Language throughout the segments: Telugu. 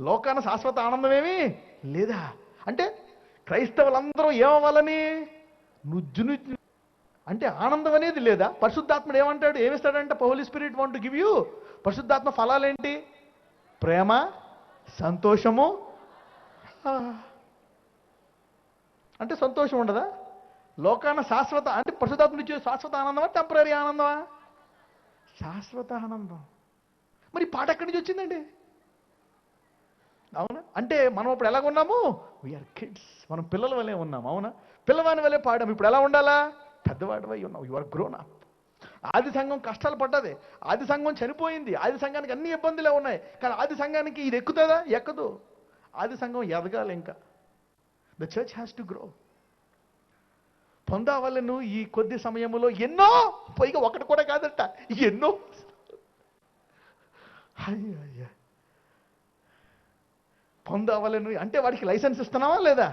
లోకాన శాశ్వత ఆనందమేమి లేదా? అంటే క్రైస్తవులందరూ ఏమవ్వాలని? నుజ్జు నుజ్జు. అంటే ఆనందం అనేది లేదా? పరిశుద్ధాత్ముడు ఏమంటాడు? ఏమిస్తాడంటే? Holy Spirit want give you పరిశుద్ధాత్మ ఫలాలేంటి? ప్రేమ సంతోషము. అంటే సంతోషం ఉండదా? లోకాన శాశ్వత అంటే పరిశుద్ధాత్మ ఇచ్చే శాశ్వత ఆనందమా? టెంపరీ ఆనందమా? శాశ్వత ఆనందం. మరి పాట ఎక్కడి నుంచి వచ్చిందండి? అవునా? అంటే మనం ఇప్పుడు ఎలా ఉన్నాము? వీఆర్ కిడ్స్ మనం పిల్లల వల్లే ఉన్నాం అవునా? పిల్లవాని వల్లే పాడాం. ఇప్పుడు ఎలా ఉండాలా? పెద్దవాడివై ఉన్నావు యు ఆర్ గ్రోన్ అప్ ఆది సంఘం కష్టాలు పడ్డది. ఆది సంఘం చనిపోయింది. ఆది సంఘానికి అన్ని ఇబ్బందులే ఉన్నాయి. కానీ ఆది సంఘానికి ఇది ఎక్కుతుందా? ఎక్కదు. ఆది సంఘం ఎదగాలి ఇంకా. The church has to grow పొందావలను ఈ కొద్ది సమయంలో ఎన్నో పైగా ఒకటి కూడా కాదట. ఎన్నో. అయ్యా అయ్యా పొందవలేను అంటే వాడికి లైసెన్స్ ఇస్తున్నావా లేదా?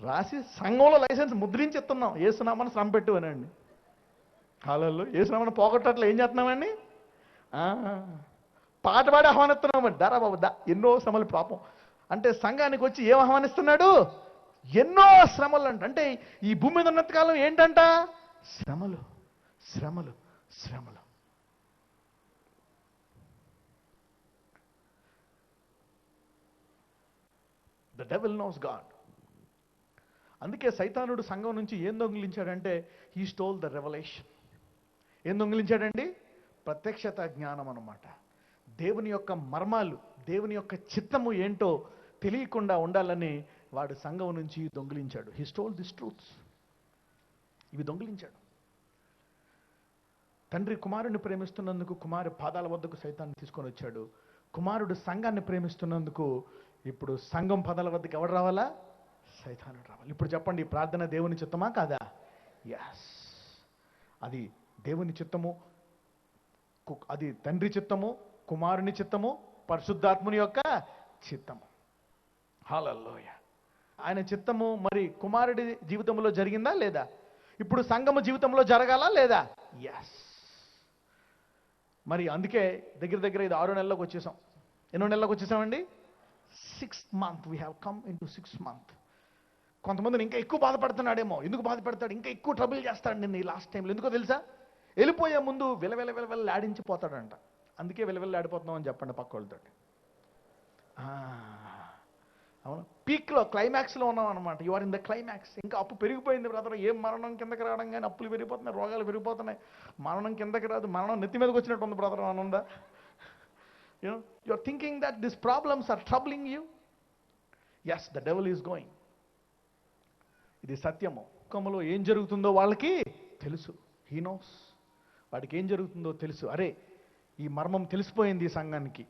రాసి సంఘంలో లైసెన్స్ ముద్రించి ఇస్తున్నాం ఏసునామని శ్రమ పెట్టు అనండి. కాలంలో ఏసునామని పోగొట్టట్లు ఏం చేస్తున్నామండి పాట పాడి ఆహ్వానిస్తున్నామండి దారా బాబు దా. ఎన్నో శ్రమలు పాపం. అంటే సంఘానికి వచ్చి ఏం ఆహ్వానిస్తున్నాడు? ఎన్నో శ్రమలు అంట. అంటే ఈ భూమి మీద ఉన్నంత కాలం ఏంటంట? శ్రమలు శ్రమలు శ్రమలు. ద డెవిల్ నోస్ గాడ్ అందుకే సైతానుడు సంఘం నుంచి ఏం దొంగిలించాడంటే హీ స్టోల్ ద రెవల్యూషన్ ఏం దొంగిలించాడండి? ప్రత్యక్షత జ్ఞానం అన్నమాట. దేవుని యొక్క మర్మాలు దేవుని యొక్క చిత్తము ఏంటో తెలియకుండా ఉండాలని వాడు సంఘం నుంచి దొంగిలించాడు. హీ స్టోల్ దిస్ ట్రూత్స్ ఇవి దొంగిలించాడు. తండ్రి కుమారుని ప్రేమిస్తున్నందుకు కుమారు పాదాల వద్దకు సైతాన్ని తీసుకొని వచ్చాడు. కుమారుడు సంఘాన్ని ప్రేమిస్తున్నందుకు ఇప్పుడు సంఘం పదాల వద్దకు ఎవడు రావాలా? సైతానుడు రావాలి. ఇప్పుడు చెప్పండి ప్రార్థన దేవుని చిత్తమా కాదా? ఎస్ అది దేవుని చిత్తము కు- అది తండ్రి చిత్తము కుమారుని చిత్తము పరిశుద్ధాత్ముని యొక్క చిత్తము. హాలల్లోయ ఆయన చిత్తము మరి కుమారుడి జీవితంలో జరిగిందా లేదా? ఇప్పుడు సంఘము జీవితంలో జరగాలా లేదా? ఎస్ మరి అందుకే దగ్గర దగ్గర ఇది ఆరో నెలలకు వచ్చేసాం. ఎన్నో నెలలకు వచ్చేసామండి? Sixth month we have come into sixth month కొంతమందిని ఇంకా ఎక్కువ బాధపడుతున్నాడేమో. ఎందుకు బాధపడతాడు? ఇంకా ఎక్కువ ట్రబుల్ చేస్తాడు నిన్న ఈ లాస్ట్ టైంలో ఎందుకో తెలుసా? వెళ్ళిపోయే ముందు విలవెల విలవెల ఆడించిపోతాడంట. అందుకే విలవెల ఆడిపోతున్నాం అని చెప్పండి పక్క వాళ్ళతో అవును. పీక్లో క్లైమాక్స్లో ఉన్నాం అనమాట you are in the climax ఇంకా అప్పు పెరిగిపోయింది బ్రదర్. ఏం మరణం కిందకి రావడం కానీ అప్పులు పెరిగిపోతున్నాయి రోగాలు పెరిగిపోతున్నాయి. మరణం కిందకి రాదు. మరణం నెత్తి మీదకి వచ్చినట్టు ఉంది బ్రదర్. అనుందా You know, you thinking thinking that this problems are you. You S the devil is going ఇది సత్యము. కొమ్మలో ఏం జరుగుతుందో వాళ్ళకి తెలుసు. హీ నోస్ వాడికి ఏం జరుగుతుందో తెలుసు. అరే ఈ మర్మం తెలిసిపోయింది ఈ సంఘానికి.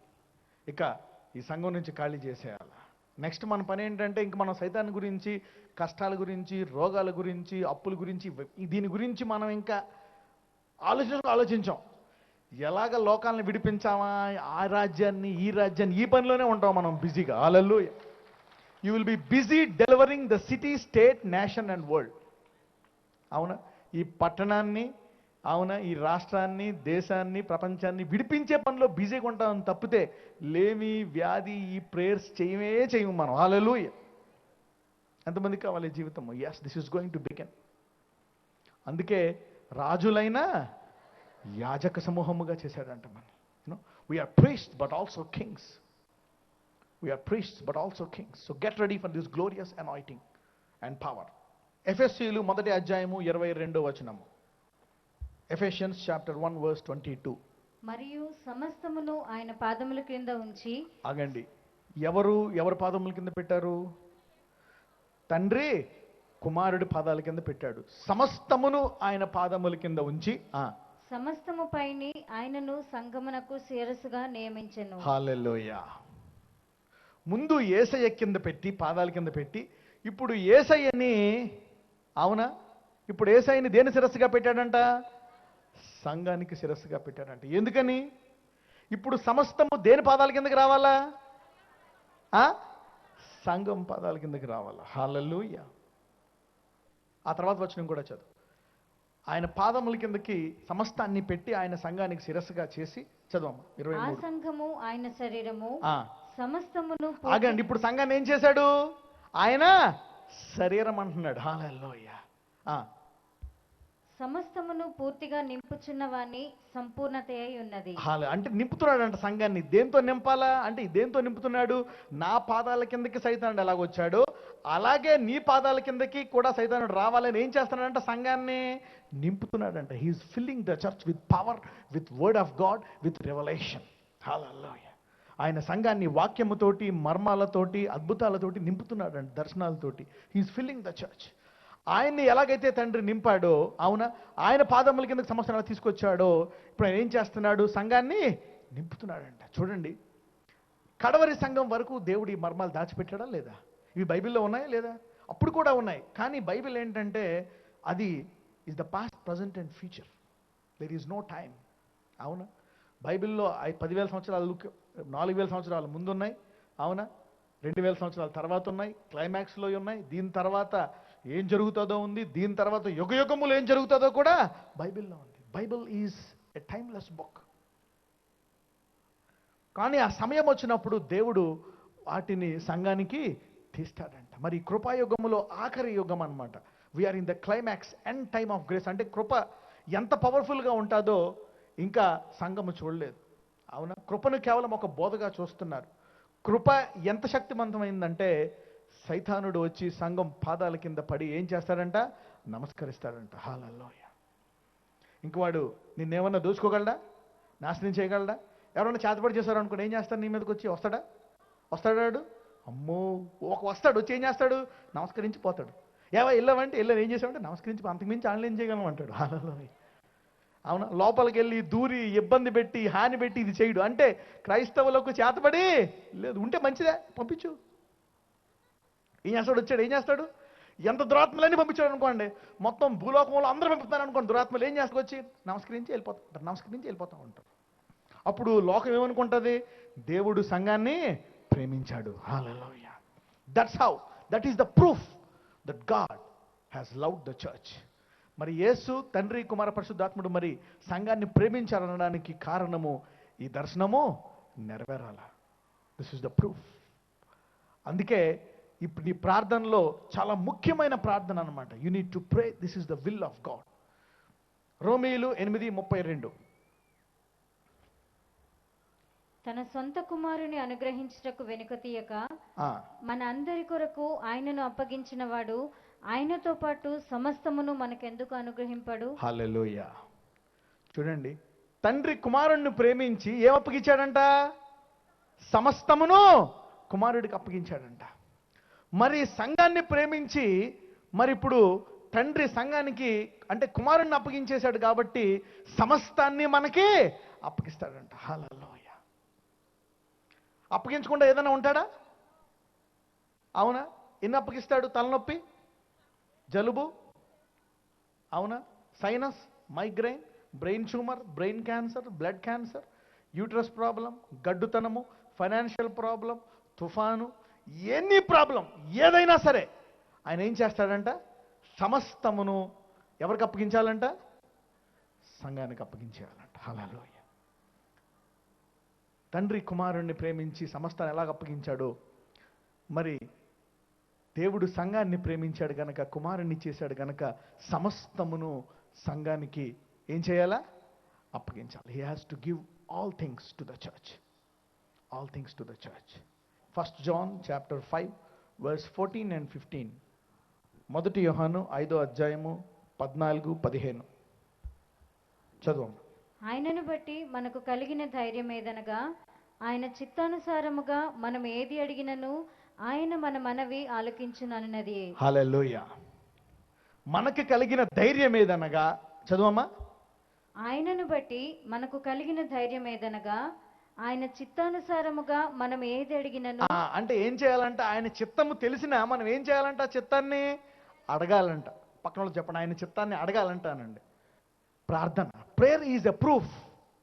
ఇక ఈ సంఘం నుంచి ఖాళీ చేసేయాల. నెక్స్ట్ మన పని ఏంటంటే ఇంక మనం సైతాన్ని గురించి కష్టాల గురించి రోగాల గురించి అప్పుల గురించి దీని గురించి మనం ఇంకా ఆలోచించ ఆలోచించాం. ఎలాగ లోకాలను విడిపించామా? ఆ రాజ్యాన్ని ఈ రాజ్యాన్ని ఈ పనిలోనే ఉంటాం మనం బిజీగా. ఆలల్లో you will be busy delivering the city state nation and world అవునా? ఈ పట్టణాన్ని అవునా? ఈ రాష్ట్రాన్ని దేశాన్ని ప్రపంచాన్ని విడిపించే పనిలో బిజీగా ఉంటాం తప్పితే లేమి వ్యాధి ఈ ప్రేయర్స్ చేయమే చేయము మనం. హాలలు ఎంతమంది కావాలి జీవితం yes this is going to become అందుకే రాజులైనా యాజక సమూహముగా చేశాడంట మనం you know we are priest but also kings we are priest but also kings so get ready for this glorious anointing and power ఎఫ్ఎస్సీలు మొదటి అధ్యాయము ఇరవై రెండో వచనము. Ephesians chapter one verse twenty two మరియు సమస్తమును ఆయన పాదముల క్రింద ఉంచి ఆగండి. ఎవరు ఎవరు పాదముల కింద పెట్టారు? తండ్రి కుమారుడి పాదాల కింద పెట్టాడు. సమస్తమును ఆయన పాదముల కింద ఉంచి ఆ సమస్తము ఆయనను సంగమునకు శిరస్సుగా నియమించెను. హాలెలోయ. ముందు ఏసయ్య కింద పెట్టి పాదాల కింద పెట్టి ఇప్పుడు ఏసయ్యని అవునా? ఇప్పుడు ఏసయ్యని దేని శిరస్సుగా పెట్టాడంట? సంఘానికి శిరస్సుగా పెట్టాడంట. ఎందుకని? ఇప్పుడు సమస్తము దేని పాదాల కిందకి రావాలా? సంఘం పాదాల కిందకి రావాలా. హాలెలూయ. ఆ తర్వాత వచ్చిన కూడా చదువు. ఆయన పాదముల కిందకి సమస్తాన్ని పెట్టి ఆయన సంఘానికి శిరస్సుగా చేసి ఆ మూడు. సంఘము ఆయన శరీరము ఆ, సమస్తమును ఆగండి ఇప్పుడు సంఘాన్ని ఏం చేశాడు? ఆయన శరీరం అంటున్నాడు. హాలలోయ సమస్తమును పూర్తిగా నింపుచున్న వాని సంపూర్ణత అయి ఉన్నది. అంటే అంటే నింపుతున్నాడంట సంఘాన్ని. దేంతో నింపాలా? అంటే దేంతో నింపుతున్నాడు? నా పాదాల కిందకి సైతానుడు ఎలాగొచ్చాడు? అలాగే నీ పాదాల కిందకి కూడా సైతానుడు రావాలని ఏం చేస్తున్నాడంట సంఘాన్ని? నింపుతున్నాడంట. He is filling the church with power with word of God with revelation హాలలోయ ఆయన సంఘాన్ని వాక్యముతోటి మర్మాలతోటి అద్భుతాలతోటి నింపుతున్నాడంట దర్శనాలతోటి. He is filling the church ఆయన్ని ఎలాగైతే తండ్రి నింపాడో అవునా? ఆయన పాదముల సమస్యలు ఎలా తీసుకొచ్చాడో ఇప్పుడు ఆయన ఏం చేస్తున్నాడు? సంఘాన్ని నింపుతున్నాడంట. చూడండి. కడవరి సంఘం వరకు దేవుడు ఈ మర్మాలు దాచిపెట్టాడా లేదా? ఇవి బైబిల్లో ఉన్నాయా లేదా? అప్పుడు కూడా ఉన్నాయి. కానీ బైబిల్ ఏంటంటే అది is the past present and future there is no time అవునా? బైబిల్లో ఐ- పదివేల సంవత్సరాలు నాలుగు వేల సంవత్సరాలు ముందు ఉన్నాయి అవునా? రెండు వేల సంవత్సరాల తర్వాత ఉన్నాయి. క్లైమాక్స్లో ఉన్నాయి. దీని తర్వాత ఏం జరుగుతుందో ఉంది దీని తర్వాత యుగ యుగములు ఏం జరుగుతుందో కూడా బైబిల్లో ఉంది. Bible is a timeless book. కానీ ఆ సమయం వచ్చినప్పుడు దేవుడు వాటిని సంఘానికి తీస్తాడంట. మరి కృపాయుగములో ఆఖరి యుగం అనమాట we are in the climax and time of grace అంటే కృప ఎంత పవర్ఫుల్గా ఉంటుందో ఇంకా సంఘము చూడలేదు. అవునా? కృపను కేవలం ఒక బోధగా చూస్తున్నారు. కృప ఎంత శక్తివంతమైందంటే సైతానుడు వచ్చి సంఘం పాదాల కింద పడి ఏం చేస్తాడంట? నమస్కరిస్తాడంట. హాలల్లోయ. ఇంక వాడు నిన్నేమన్నా దోచుకోగలడా? నాశనం చేయగలడా? ఎవరన్నా చేతపడి చేశారనుకోండి ఏం చేస్తాడు నీ మీదకి వచ్చి? వస్తాడా? వస్తాడా వాడు? అమ్మో ఒక వస్తాడు వచ్చి ఏం చేస్తాడు? నమస్కరించి పోతాడు. ఏవా వెళ్ళావంటే వెళ్ళాను. ఏం చేసామంటే నమస్కరించి అంతకుమించి ఆన్లైన్ చేయగలం అంటాడు. హాలలోయ అవునా? లోపలికి వెళ్ళి దూరి ఇబ్బంది పెట్టి హాని పెట్టి ఇది చేయడు. అంటే క్రైస్తవులకు చేతపడి లేదు. ఉంటే మంచిదే పంపించు. ఏం చేస్తాడు? వచ్చాడు. ఏం చేస్తాడు? ఎంత దురాత్మలన్నీ పంపించాడు అనుకోండి. మొత్తం భూలోకంలో అందరూ పంపిస్తున్నారు అనుకోండి. దురాత్మలు ఏం చేస్తాడు? వచ్చి నమస్కరించి వెళ్ళిపోతూ ఉంటారు. నమస్కరించి వెళ్ళిపోతూ ఉంటారు. అప్పుడు లోకం ఏమనుకుంటుంది? దేవుడు సంఘాన్ని ప్రేమించాడు. హాలలోయ that's how that is the proof that God has love the church మరి యేసు తండ్రి కుమార పరిశుద్ధాత్ముడు మరి సంఘాన్ని ప్రేమించారనడానికి కారణము ఈ దర్శనము నెరవేరాల. దిస్ ఇస్ ద ప్రూఫ్ అందుకే ఇప్పుడు నీ ప్రార్థనలో చాలా ముఖ్యమైన ప్రార్థన అనమాట you need to pray this is the will of God రోమీలు ఎనిమిది ముప్పై రెండు. తన సొంత కుమారుని అనుగ్రహించుటకు వెనుక తీయక మన అందరి కొరకు ఆయనను అప్పగించిన వాడు ఆయనతో పాటు సమస్తమును మనకెందుకు అనుగ్రహింపడు? హల్లెలూయా. చూడండి తండ్రి కుమారుణ్ణి ప్రేమించి ఏం అప్పగించాడంట? సమస్తమును కుమారుడికి అప్పగించాడంట. మరి సంఘాన్ని ప్రేమించి మరి ఇప్పుడు తండ్రి సంఘానికి అంటే కుమారుణ్ణి అప్పగించేశాడు కాబట్టి సమస్తాన్ని మనకి అప్పగిస్తాడంట. హలలోయ అప్పగించకుండా ఏదైనా ఉంటాడా? అవునా? ఎన్ని అప్పగిస్తాడు? తలనొప్పి? జలుబు? అవునా? Sinus? Migraine? Brain tumour? Brain cancer? Blood cancer? Uterus problem? గడ్డుతనము? Financial problem? తుఫాను? ఎనీ ప్రాబ్లం ఏదైనా సరే. ఆయన ఏం చేస్తాడంట? సమస్తమును ఎవరికి అప్పగించాలంట? సంఘానికి అప్పగించేయాలంట. హలోయ తండ్రి కుమారుణ్ణి ప్రేమించి సమస్తాన్ని ఎలాగ అప్పగించాడో? మరి దేవుడు సంఘాన్ని ప్రేమించాడు గనక కుమారుణ్ణి చేశాడు గనక సమస్తమును సంఘానికి ఏం చేయాలా? అప్పగించాలి. He has to give all things to the church all things to the church first John chapter five verse fourteen and fifteen మొదటి యోహాను ఐదో అధ్యాయము పద్నాలుగు పదిహేను. చదువు. ఆయనను బట్టి మనకు కలిగిన ధైర్యం ఏదనగా ఆయన చిత్తానుసారముగా మనం ఏది అడిగినను ఆయన మన మనవి ఆలకించునన్నది. హల్లెలూయా మనకి కలిగిన ధైర్యం ఏదనగా చదువమ్మా. ఆయనను బట్టి మనకు కలిగిన ధైర్యం ఏదనగా ఆయన చిత్తానుసారముగా మనం ఏది అడిగినను? అంటే ఏం చేయాలంట? ఆయన చిత్తము తెలిసినా మనం ఏం చేయాలంట చిత్తాన్ని? అడగాలంట. పక్కన వాళ్ళు చెప్పండి ఆయన చిత్తాన్ని అడగాలంటానండి. ప్రార్థన. Prayer is a proof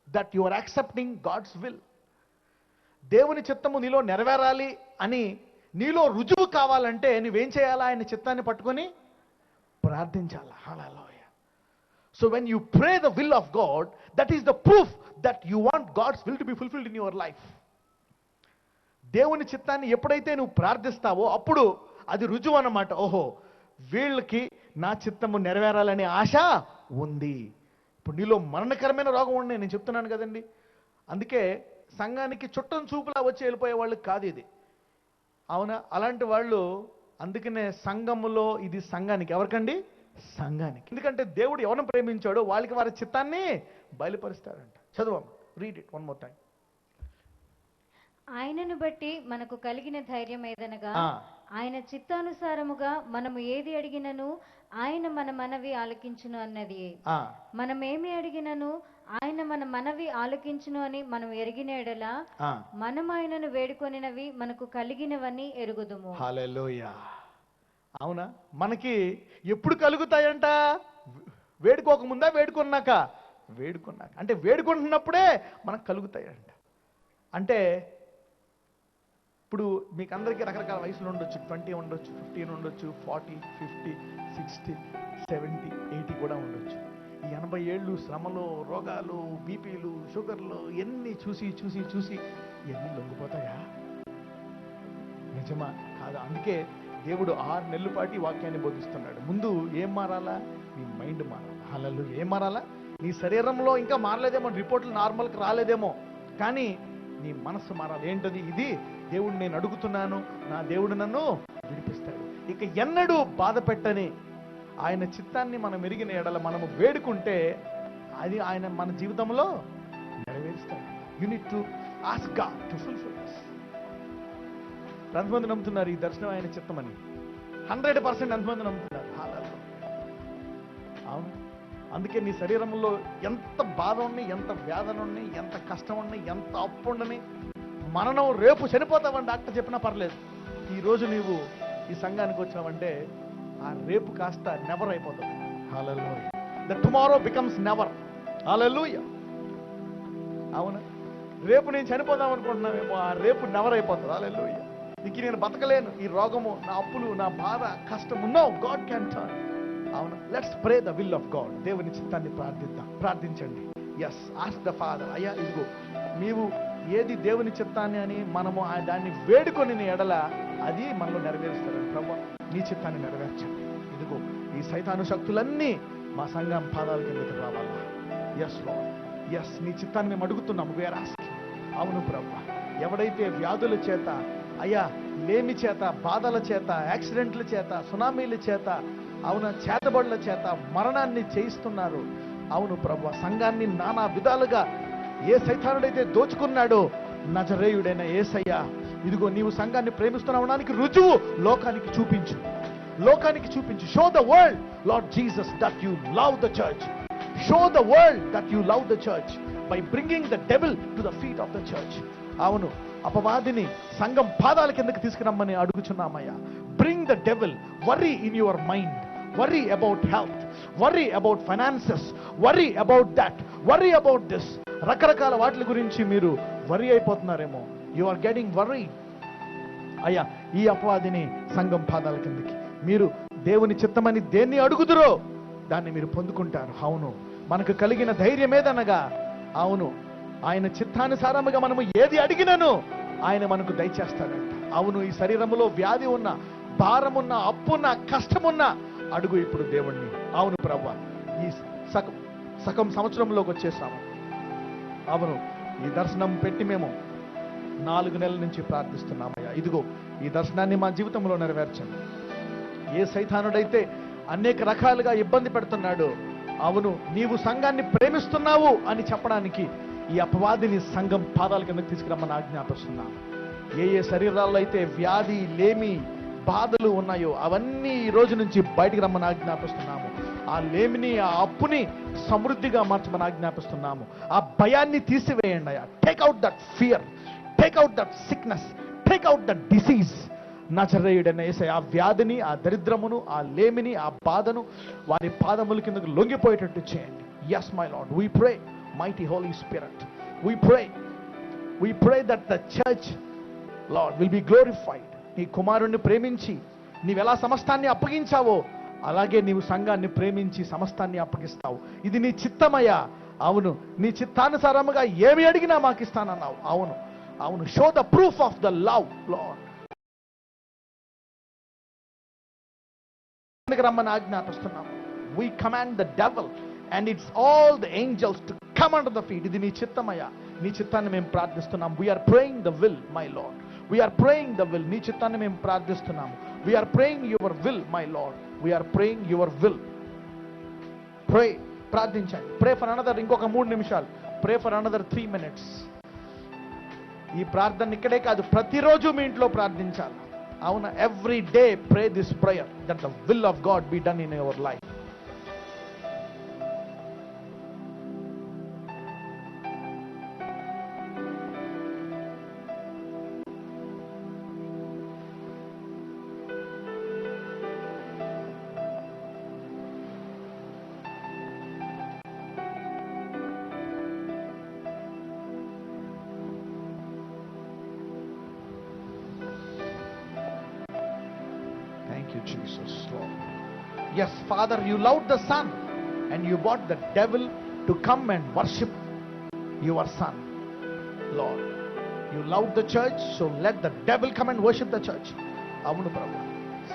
that you are accepting God's will దేవుని చిత్తము నీలో నెరవేరాలి అని నీలో రుజువు కావాలంటే నువ్వేం చేయాలా? ఆయన చిత్తాన్ని పట్టుకొని ప్రార్థించాలా? హల్లెలూయా so when you pray the will of God that is the proof that you want God's will to be fulfilled in your life దేవుని చిత్తాన్ని ఎప్పుడైతే నువ్వు ప్రార్థిస్తావో అప్పుడు అది రుజువు అన్నమాట. ఓహో వీళ్ళకి నా చిత్తము నెరవేరాలనే ఆశ ఉంది. ఇప్పుడు నీలో మరణకరమైన రోగం ఉండే నేను చెప్తున్నాను కదండి. అందుకే సంఘానికి చుట్టం చూపులా వచ్చి వెళ్ళిపోయే వాళ్ళకి కాదు ఇది. అవునా? అలాంటి వాళ్ళు అందుకనే సంఘములో ఇది సంఘానికి. ఎవరికండి? సంఘానికి. ఎందుకంటే దేవుడు ఎవరిని ప్రేమించాడో వాళ్ళకి వారి చిత్తాన్ని బయలుపరుస్తాడంట. చదువు read it one more time ఆయనను బట్టి మనకు కలిగిన ధైర్యం ఏదనగా. ఆయన చిత్తానుసారముగా మనము ఏది అడిగినను ఆయన మన మనవి ఆలకించును అన్నది. మనం ఏమి అడిగినను ఆయన మన మనవి ఆలకించును అని మనం ఎరిగిన ఎడల మనం ఆయనను వేడుకొనినవి మనకు కలిగినవని ఎరుగుదుము. అవునా? మనకి ఎప్పుడు కలుగుతాయంట? వేడుకోకముందా? వేడుకున్నాక? వేడుకున్నాక. అంటే వేడుకుంటున్నప్పుడే మనకు కలుగుతాయంట. అంటే ఇప్పుడు మీకు అందరికీ రకరకాల వయసులు ఉండొచ్చు. ట్వంటీ ఉండొచ్చు ఫిఫ్టీన్ ఉండొచ్చు forty fifty sixty seventy eighty కూడా ఉండొచ్చు. ఈ ఎనభై ఏళ్ళు శ్రమలు రోగాలు బీపీలు షుగర్లు ఎన్ని చూసి చూసి చూసి ఇవన్నీ లొంగిపోతాయా? నిజమా? కాదు. అందుకే దేవుడు ఆరు నెలల వాక్యాన్ని బోధిస్తున్నాడు. ముందు ఏం మారాలా? నీ మైండ్ మారాలా? అలలు ఏం మారాలా? నీ శరీరంలో ఇంకా మారలేదేమో రిపోర్ట్లు నార్మల్కి రాలేదేమో కానీ నీ మనస్సు మారాలి. ఏంటది ఇది? దేవుడు నేను అడుగుతున్నాను నా దేవుడు నన్ను విడిపిస్తాడు. ఇక ఎన్నడూ బాధ పెట్టని ఆయన చిత్తాన్ని మనం ఎరిగిన ఎడల మనము వేడుకుంటే అది ఆయన మన జీవితంలో నెరవేరుస్తాడు. You need to ask God to fulfil ఎంతమంది నమ్ముతున్నారు ఈ దర్శనం ఆయన చిత్తమని. హండ్రెడ్ పర్సెంట్ ఎంతమంది నమ్ముతున్నారు. అవును. అందుకే నీ శరీరంలో ఎంత బాధ ఉన్నాయి ఎంత వేదన ఉన్నాయి ఎంత కష్టం ఉన్నాయి ఎంత అప్పు ఉండని మరణం రేపు చనిపోతావని డాక్టర్ చెప్పినా పర్లేదు. ఈ రోజు నీవు ఈ సంఘానికి వచ్చావంటే ఆ రేపు కాస్త నెవర్ అయిపోతుంది hallelujah the tomorrow becomes never hallelujah అవునా? రేపు నేను చనిపోదాం అనుకుంటున్నామేమో ఆ రేపు నెవర్ అయిపోతుంది హాలూయ ఇంక నేను బతకలేను. ఈ రోగము నా అప్పులు నా బాధ కష్టము నో గాడ్ క్యాన్ టర్న్ అవును. Let's pray the will of God దేవుని చిత్తాన్ని ప్రార్థిద్దాం. ప్రార్థించండి. ఎస్ ఆస్ ద ఫాదర్ అయ్యా ఇదిగో నీవు ఏది దేవుని చిత్తాన్ని అని మనము ఆ దాన్ని వేడుకొని ఎడల అది మనలో నెరవేరుస్తాడు ప్రభు నీ చిత్తాన్ని నెరవేర్చండి. ఇదిగో ఈ సైతాను శక్తులన్నీ మా సంఘం పాదాల కిందకి రావాలా? ఎస్లో ఎస్ నీ చిత్తాన్ని మేము అడుగుతున్నాము. వేరాస్కి అవును ప్రభు. ఎవడైతే వ్యాధుల చేత అయ్యా లేమి చేత బాధల చేత యాక్సిడెంట్ల చేత సునామీల చేత అవున చేతబడుల చేత మరణాన్ని చేయిస్తున్నారు. అవును ప్రభు సంఘాన్ని నానా విధాలుగా ఏ సైతానుడైతే దోచుకున్నాడో నజరేయుడైన ఏసయ్య ఇదిగో నీవు సంఘాన్ని ప్రేమిస్తున్నావడానికి రుజువు లోకానికి చూపించు. లోకానికి చూపించు. Show the world Lord Jesus that you love the church show the world that you love the church by bringing the devil to the feet of the church అవును అపవాదిని సంఘం పాదాల కిందకి తీసుకురమ్మని అడుగుచున్నామయ్యా. Bring the devil worry in your mind worry about health worry about finances worry about that worry about this రకరకాల వాటి గురించి మీరు వరి అయిపోతున్నారేమో. యు ఆర్ గెటింగ్ వర్రీ అయ్యా ఈ అపవాదిని సంఘం పాదాల కిందకి. మీరు దేవుని చిత్తమని దేన్ని అడుగుదురో దాన్ని మీరు పొందుకుంటారు. అవును మనకు కలిగిన ధైర్యం ఏదనగా అవును ఆయన చిత్తానుసారముగా మనము ఏది అడిగినను ఆయన మనకు దయచేస్తాడంట. అవును ఈ శరీరములో వ్యాధి ఉన్న భారమున్న అప్పున్న కష్టమున్న అడుగు ఇప్పుడు దేవుణ్ణి. అవును ప్రభా ఈ సగం సగం సంవత్సరంలోకి వచ్చేసాము. అవును ఈ దర్శనం పెట్టి మేము నాలుగు నెలల నుంచి ప్రార్థిస్తున్నామయ్యా. ఇదిగో ఈ దర్శనాన్ని మా జీవితంలో నెరవేర్చండి. ఏ సైతానుడైతే అనేక రకాలుగా ఇబ్బంది పెడుతున్నాడు అవును నీవు సంఘాన్ని ప్రేమిస్తున్నావు అని చెప్పడానికి ఈ అపవాదిని సంఘం పాదాల కిందకు తీసుకురమ్మని ఆజ్ఞాపిస్తున్నాను. ఏ ఏ శరీరాల్లో అయితే వ్యాధి లేమి బాధలు ఉన్నాయో అవన్నీ ఈ రోజు నుంచి బయటికి రమ్మని ఆజ్ఞాపిస్తున్నాము. ఆ లేమిని ఆ అప్పుని సమృద్ధిగా మార్చమని ఆజ్ఞాపిస్తున్నాము. ఆ భయాన్ని తీసివేయండి అయ్యా. Take out that fear take out that sickness take out that disease నచరేయుడైన ఏసై ఆ వ్యాధిని ఆ దరిద్రమును ఆ లేమిని ఆ బాధను వారి పాదముల కిందకు లొంగిపోయేటట్టు చేయండి. Yes my Lord we pray mighty Holy Spirit. We pray. We pray that the church, Lord, will be glorified. నీ కుమారుణ్ణి ప్రేమించి నీవెలా సమస్తాన్ని అప్పగించావో అలాగే నీవు సంఘాన్ని ప్రేమించి సమస్తాన్ని అప్పగిస్తావు ఇది నీ చిత్తమయ్యా అవును నీ చిత్తానుసారముగా ఏమి అడిగినా మాకు ఇస్తానన్నావు అవును అవును show the proof of the love Lord రమ్మని ఆజ్ఞాపిస్తున్నాం we command the devil and it's all the angels to come under the feet ఇది నీ చిత్తమయ్యా. నీ చిత్తాన్ని మేము ప్రార్థిస్తున్నాం. We're praying the will my Lord we're praying the will నీ చిత్తాన్ని మేము ప్రార్థిస్తున్నాము. We're praying your will my Lord we're praying your will pray ప్రార్థించండి. ప్రే ఫర్ అనదర్ ఇంకొక మూడు నిమిషాలు. Pray for another three minutes ఈ ప్రార్థన ఇక్కడే కాదు. ప్రతిరోజు మీ ఇంట్లో ప్రార్థించాలి. అవునా? Every day pray this prayer that the will of God be done in your life Jesus, Lord. Yes, Father, you loved the Son and you brought the devil to come and worship your Son, Lord. You loved the church, so let the devil come and worship the church. అవును ప్రభు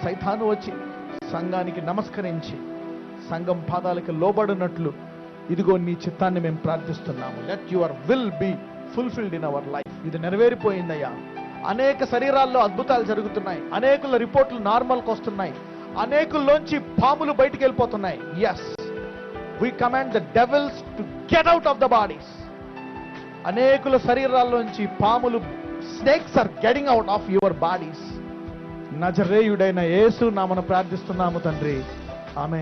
సైతాను వచ్చి సంఘానికి నమస్కరించి సంఘం పాదాలకు లోబడినట్లు ఇదిగో నీ చిత్తాన్ని మేము ప్రార్థిస్తున్నాము let your will be fulfilled in our life ఇది నెరవేరిపోయిందయ్యా అనేక శరీరాల్లో అద్భుతాలు జరుగుతున్నాయి. అనేకుల రిపోర్ట్లు నార్మల్కి వస్తున్నాయి. అనేకుల్లోంచి పాములు బయటికి వెళ్ళిపోతున్నాయి. Yes we command the devils to get out of the bodies అనేకుల శరీరాల్లోంచి పాములు snakes are getting out of your bodies నజరేయుడైన యేసు నామను ప్రార్థిస్తున్నాము తండ్రి. ఆమె